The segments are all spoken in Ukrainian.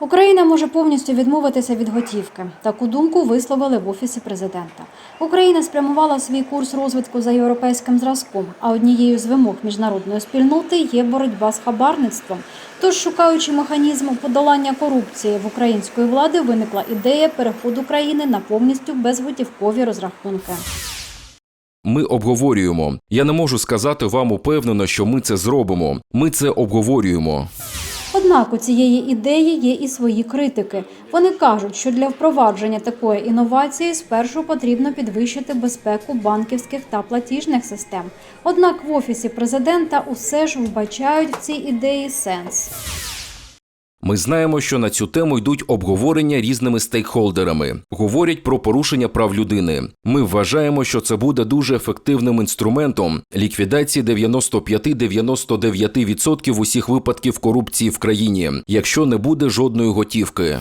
Україна може повністю відмовитися від готівки. Таку думку висловили в офісі президента. Україна спрямувала свій курс розвитку за європейським зразком. А однією з вимог міжнародної спільноти є боротьба з хабарництвом. Тож, шукаючи механізм подолання корупції в української влади, виникла ідея переходу країни на повністю безготівкові розрахунки. Ми обговорюємо. Я не можу сказати вам упевнено, що ми це зробимо. Ми це обговорюємо. Однак у цієї ідеї є і свої критики. Вони кажуть, що для впровадження такої інновації спершу потрібно підвищити безпеку банківських та платіжних систем. Однак в офісі президента усе ж вбачають в цій ідеї сенс. Ми знаємо, що на цю тему йдуть обговорення різними стейкхолдерами. Говорять про порушення прав людини. Ми вважаємо, що це буде дуже ефективним інструментом ліквідації 95-99% усіх випадків корупції в країні, якщо не буде жодної готівки.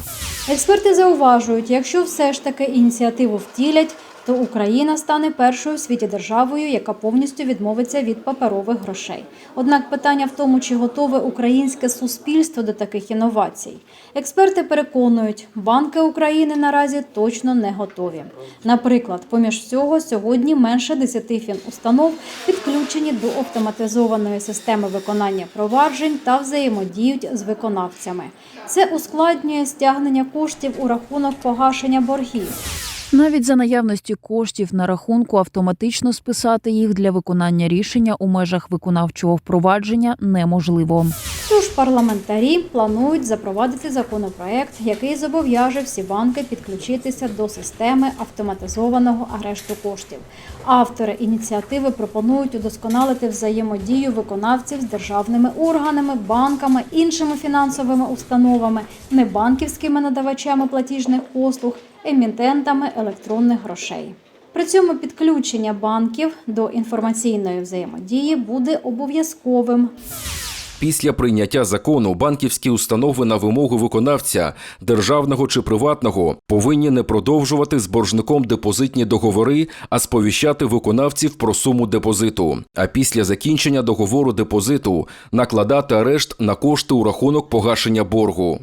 Експерти зауважують, якщо все ж таки ініціативу втілять, то Україна стане першою в світі державою, яка повністю відмовиться від паперових грошей. Однак питання в тому, чи готове українське суспільство до таких інновацій. Експерти переконують, банки України наразі точно не готові. Наприклад, поміж всього сьогодні менше 10 фінустанов підключені до автоматизованої системи виконання проваджень та взаємодіють з виконавцями. Це ускладнює стягнення коштів у рахунок погашення боргів. Навіть за наявності коштів на рахунку автоматично списати їх для виконання рішення у межах виконавчого впровадження неможливо. Тож парламентарі планують запровадити законопроект, який зобов'яже всі банки підключитися до системи автоматизованого арешту коштів. Автори ініціативи пропонують удосконалити взаємодію виконавців з державними органами, банками, іншими фінансовими установами, небанківськими надавачами платіжних послуг, емітентами електронних грошей. При цьому підключення банків до інформаційної взаємодії буде обов'язковим. Після прийняття закону банківські установи на вимогу виконавця, державного чи приватного, повинні не продовжувати з боржником депозитні договори, а сповіщати виконавців про суму депозиту. А після закінчення договору депозиту накладати арешт на кошти у рахунок погашення боргу.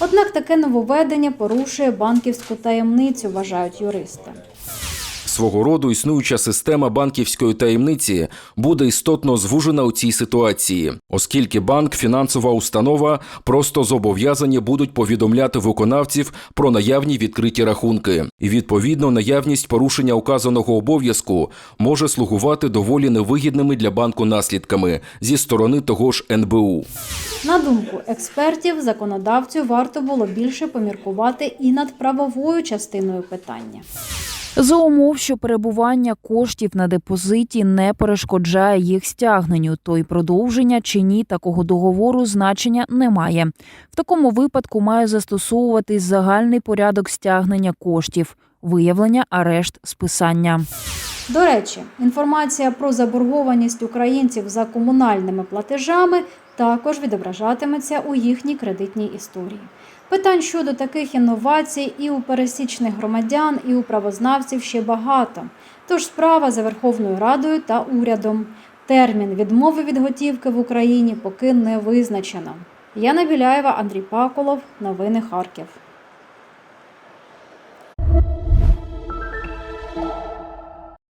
Однак таке нововведення порушує банківську таємницю, вважають юристи. Свого роду існуюча система банківської таємниці буде істотно звужена у цій ситуації, оскільки банк, фінансова установа просто зобов'язані будуть повідомляти виконавців про наявні відкриті рахунки, і відповідно наявність порушення указаного обов'язку може слугувати доволі невигідними для банку наслідками зі сторони того ж НБУ. На думку експертів, законодавцю варто було більше поміркувати і над правовою частиною питання. За умов, що перебування коштів на депозиті не перешкоджає їх стягненню, то й продовження чи ні такого договору значення немає. В такому випадку має застосовуватись загальний порядок стягнення коштів, виявлення, арешт, списання. До речі, інформація про заборгованість українців за комунальними платежами також відображатиметься у їхній кредитній історії. Питань щодо таких інновацій і у пересічних громадян, і у правознавців ще багато. Тож справа за Верховною Радою та урядом. Термін відмови від готівки в Україні поки не визначено. Яна Біляєва, Андрій Паколов. Новини Харків.